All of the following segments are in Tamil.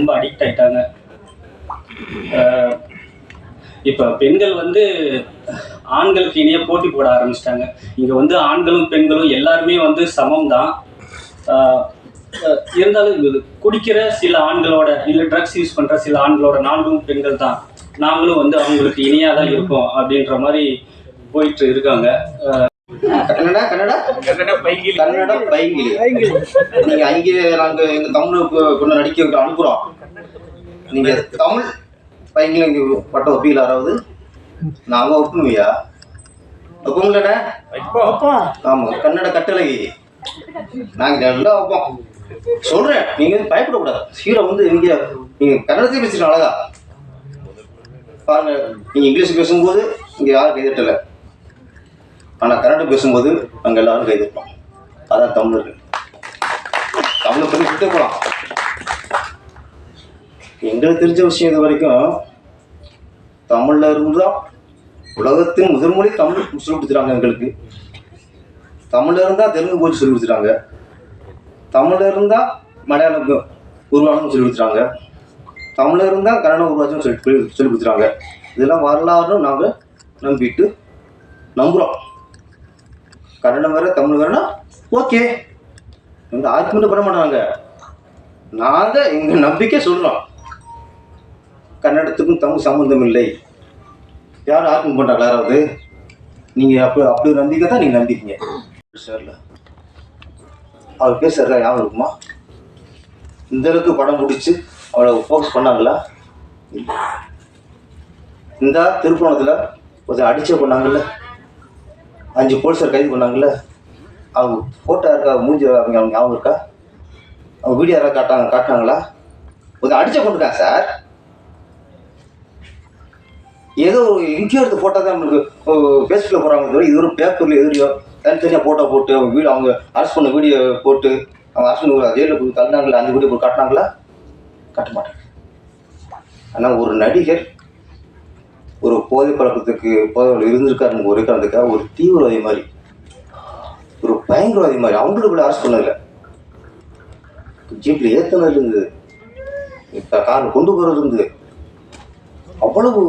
ரொம்ப அடிக்ட் ஆயிட்டாங்க. இப்போ பெண்கள் வந்து ஆண்களுக்கு இணைய போட்டி போட ஆரம்பிச்சிட்டாங்க. இங்கே வந்து ஆண்களும் பெண்களும் எல்லாருமே வந்து சமம் தான் இருந்தாலும் குடிக்கிற சில ஆண்களோட இல்லை ட்ரக்ஸ் யூஸ் பண்ணுற சில ஆண்களோட நாங்களும் பெண்கள் தான் நாங்களும் வந்து அவங்களுக்கு இணையாக தான் இருக்கோம் அப்படின்ற மாதிரி போயிட்டு இருக்காங்க. கன்னடா கன்னடா? கன்னட பைகிலி கன்னட பைங்கிலி. நீங்க அங்கே நாங்க எங்க தமிழுக்கு கொண்டு நடிக்க விட்டு அனுப்புறோம் நீங்க தமிழ் பைங்கிலி இங்க பட்ட ஒப்பியில் யாராவது? நாங்க ஒப்புமையா ஒப்புங்களா இப்போ ஆமா கன்னட கட்டளை. நாங்க நல்லா வைப்போம் சொல்றேன் நீங்க பயப்படக்கூடாது. ஹீரோ வந்து நீங்க நீங்க கன்னடத்தையும் பேசுறீங்க அழகா. பாருங்க நீங்க இங்கிலீஷ் பேசும்போது இங்க யாரும் கைதட்டல ஆனா கன்னடம் பேசும்போது அங்க எல்லாரும் கைதட்டோம் அதான் தமிழர்கள். தமிழை பத்தி சுத்த போலாம். எங்களுக்கு தெரிஞ்ச விஷயம் இது வரைக்கும் தமிழில் இருந்து தான் உலகத்தின் முதல் மொழி தமிழ் சொல்லி கொடுத்துட்டாங்க எங்களுக்கு. தமிழில் இருந்தால் தெலுங்கு போச்சு சொல்லி கொடுத்துட்டாங்க. தமிழில் இருந்தால் மலையாளம் உருவானதும் சொல்லி கொடுத்துட்டாங்க. தமிழில் இருந்தால் கன்னடம் உருவாச்சும் சொல்லி சொல்லி சொல்லி கொடுத்துட்டாங்க. இதெல்லாம் வரலாறுன்னு நாங்கள் நம்பிட்டு நம்புகிறோம் கன்னடம் வேற தமிழ் வேறுனா ஓகே. இந்த ஆர்குமெண்ட் பண்ண மாட்டாங்க. நாங்கள் எங்கள் நம்பிக்கை சொல்கிறோம் கன்னடத்துக்கும் தமிழ் சம்மந்தம் இல்லை. யாரும் ஆர்குமெண்ட் பண்ணுறாங்க யாராவது? நீங்கள் அப்படி அப்படி நம்பிக்கை தான் நீங்கள் நம்பிக்கீங்க. சார்ல. அவர் பேசுகிறதா ஞாபகம் இருக்குமா? இந்த அளவுக்கு படம் பிடிச்சி அவளை ஃபோக்கஸ் பண்ணாங்களா? இந்த திருப்பணத்தில் கொஞ்சம் அடிச்சே பண்ணாங்கல்ல? அஞ்சு போலீஸார் கைது பண்ணாங்கல்ல? அவங்க ஃபோட்டோ இருக்கா மூஞ்சி அவங்க அவங்க ஞாபகம் இருக்கா? அவங்க வீடியோ யாராவது காட்டாங்க காட்டினாங்களா? கொஞ்சம் அடிச்ச கொண்டுருக்காங்க சார். ஏதோ ஒரு எங்கேயோ போட்டால் ஃபோட்டோ தான் நம்மளுக்கு ஃபேஸ்புக்கில் போகிறாங்க தவிர இது ஒரு பேப்பரில் எதிரியோ தனித்தனியாக ஃபோட்டோ போட்டு அவங்க வீடு அவங்க அரசு பண்ண வீடியோ போட்டு அவங்க அரசு பண்ண ஜெயிலில் போய் தள்ளினாங்களா அந்த வீடியோ போய் காட்டினாங்களா? காட்ட மாட்டாங்க. ஆனால் ஒரு நடிகர் ஒரு போதை பழக்கத்துக்கு போதை இருந்திருக்காருன்னு ஒரு காரணத்துக்காக ஒரு தீவிரவாதி மாதிரி ஒரு பயங்கரவாதி மாதிரி அவங்களுக்கு கூட அரசு பண்ணதில்லை ஜீப்பில் ஏற்றுனது இருந்தது. இப்போ காரில் கொண்டு போகிறது இருந்தது. அவ்வளவு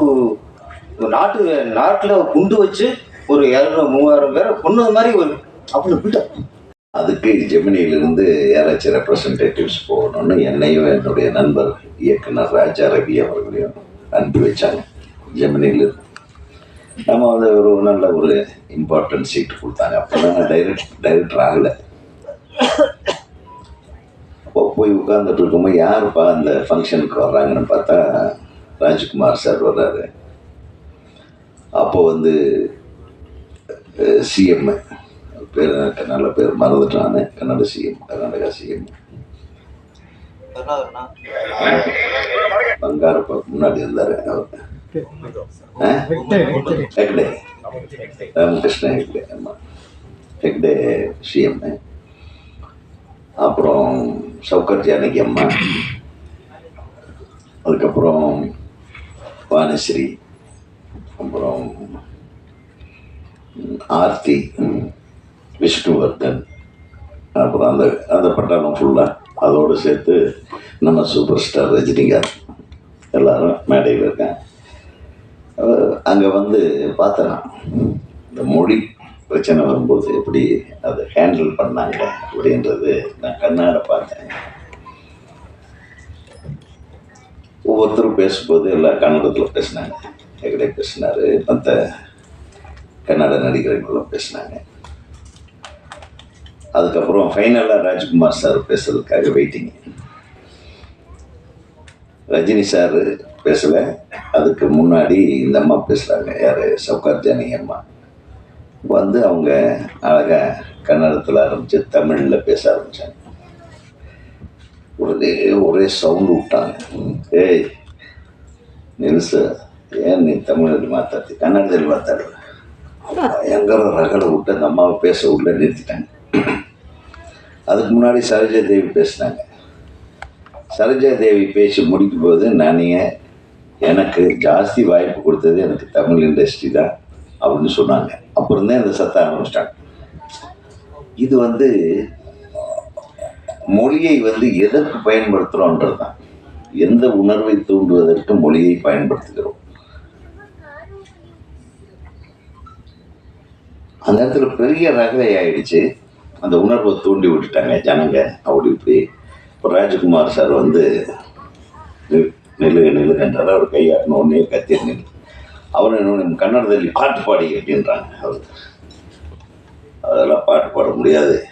ஒரு நாட்டு நாட்டில் குண்டு வச்சு ஒரு இரநூறு மூவாயிரம் பேரை கொன்னது மாதிரி ஒரு அவ்வளோ பில்டப் அதுக்கு ஜெமினியிலிருந்து யாராச்சும் ரெப்ரசன்டேட்டிவ்ஸ் போகணும்னு என்னையும் என்னுடைய நண்பர் இயக்குனர் ராஜா ரவி அவர்களையும் அனுப்பி வச்சாங்க. ஜெமினியிலிருந்து நம்ம வந்து ஒரு நல்ல ஒரு இம்பார்ட்டன்ட் சீட் கொடுத்தாங்க. அப்போ நான் டைரக்ட் டைரக்டர் ஆகலை. அப்போ போய் உட்காந்துட்டு இருக்கும்போது யாருப்பா அந்த ஃபங்க்ஷனுக்கு வர்றாங்கன்னு பார்த்தா ராஜ்குமார் சார் வர்றாரு. அப்போ வந்து சிஎம் பேர் நல்ல பேர் மறந்துட்டானு. கன்னட சிஎம் கர்நாடகா சிஎம் பங்காரப்பா முன்னாடி இருந்தார் அவர்? ஹெக்டே ராமகிருஷ்ண ஹெக்டே ஆமாம் ஹெக்டே சிஎம் அப்புறம் சவுக்கர் ஜானகி அம்மா. அதுக்கப்புறம் வானஸ்ரீ அப்புறம் ஆர்த்தி விஷ்ணுவர்தன் அப்புறம் அந்த அந்த பட்டாளம் ஃபுல்லாக அதோடு சேர்த்து நம்ம சூப்பர் ஸ்டார் ரஜினிகாந்த் எல்லாரும் மேடையில் இருக்கேன் அங்கே வந்து பார்த்தேன் இந்த மொழி பிரச்சனை வரும்போது எப்படி அதை ஹேண்டில் பண்ணாங்க அப்படின்றது நான் கண்ணாட பார்த்தேன். ஒவ்வொருத்தரும் பேசும்போது எல்லாம் கன்னடத்தில் பேசினாங்க. ஹெகடே பேசினார். மற்ற கன்னட நடிகர்களும் பேசினாங்க. அதுக்கப்புறம் ஃபைனலாக ராஜ்குமார் சார் பேசுறதுக்காக வெயிட்டிங் ரஜினி சார் பேசலை. அதுக்கு முன்னாடி இந்த அம்மா பேசுகிறாங்க யார்? சவுகார் ஜானகி அம்மா. வந்து அவங்க அழகாக கன்னடத்தில் ஆரம்பித்து தமிழில் பேச ஆரம்பித்தாங்க உடனே ஒரே சவுண்டு விட்டாங்க. ஏய் நில்சு ஏன் நீ தமிழில் மாத்தாத்தி கன்னடத்தில் மாத்தாடு பயங்கர ரகலை விட்டு அந்த அம்மாவை பேச உள்ள நிறுத்திட்டாங்க. அதுக்கு முன்னாடி சரோஜா தேவி பேசினாங்க. சரோஜா தேவி பேசி முடிக்கும் போது நானே எனக்கு ஜாஸ்தி வாய்ப்பு கொடுத்தது எனக்கு தமிழ் இண்டஸ்ட்ரி தான் அப்படின்னு சொன்னாங்க. அப்புறம் தான் இந்த சத்த ஆரம்பிச்சிட்டாங்க. இது வந்து மொழியை வந்து எதற்கு பயன்படுத்துகிறோன்றது தான் எந்த உணர்வை தூண்டுவதற்கு மொழியை பயன்படுத்துகிறோம்? அந்த இடத்துல பெரிய ரகலை ஆயிடுச்சு. அந்த உணர்வை தூண்டி விட்டுட்டாங்க ஜனங்க. அப்படி இப்படி இப்போ ராஜகுமார் சார் வந்து நி- நில்லுங்க அவர் கையாட்டின உடனே கத்தி நில்லு. அவர் என்ன கன்னடத்தில் பாட்டு பாடி அப்படின்றாங்க அவர். அதெல்லாம் பாட்டு பாட முடியாது.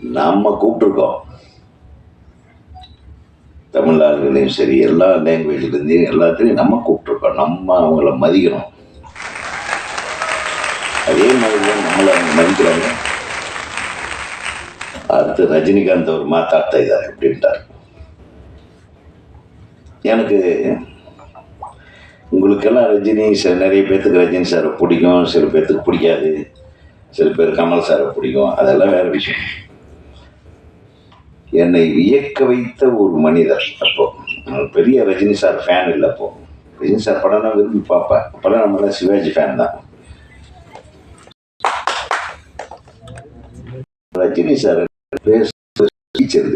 நம்ம கூப்பிட்டுருக்கோம். தமிழ் ஆளுகளையும் சரி எல்லா லாங்குவேஜ்லேருந்தையும் எல்லாத்துலேயும் நம்ம கூப்பிட்டுருக்கோம். நம்ம அவங்கள மதிக்கணும். அதே மாதிரி தான் நம்மளை அவங்க மதிக்கிறாங்க. அடுத்து ரஜினிகாந்த் அவர் மாத்தாட்ட இதார் அப்படின்ட்டார். எனக்கு உங்களுக்கெல்லாம் ரஜினி சில நிறைய பேர்த்துக்கு ரஜினி சாரை பிடிக்கும் சில பேர்த்துக்கு பிடிக்காது. சில பேர் கமல் சாரை பிடிக்கும். அதெல்லாம் வேற விஷயம். என்னை வியக்க வைத்த ஒரு மனிதர் அப்போ. பெரிய ரஜினி சார் ஃபேன் இல்லை அப்போ. ரஜினி சார் படம்னா விரும்பி பார்ப்பேன். அப்போல்லாம் நம்மளாம் சிவாஜி ஃபேன் தான். ரஜினி சார் பேச ஸ்பீச் இருக்கு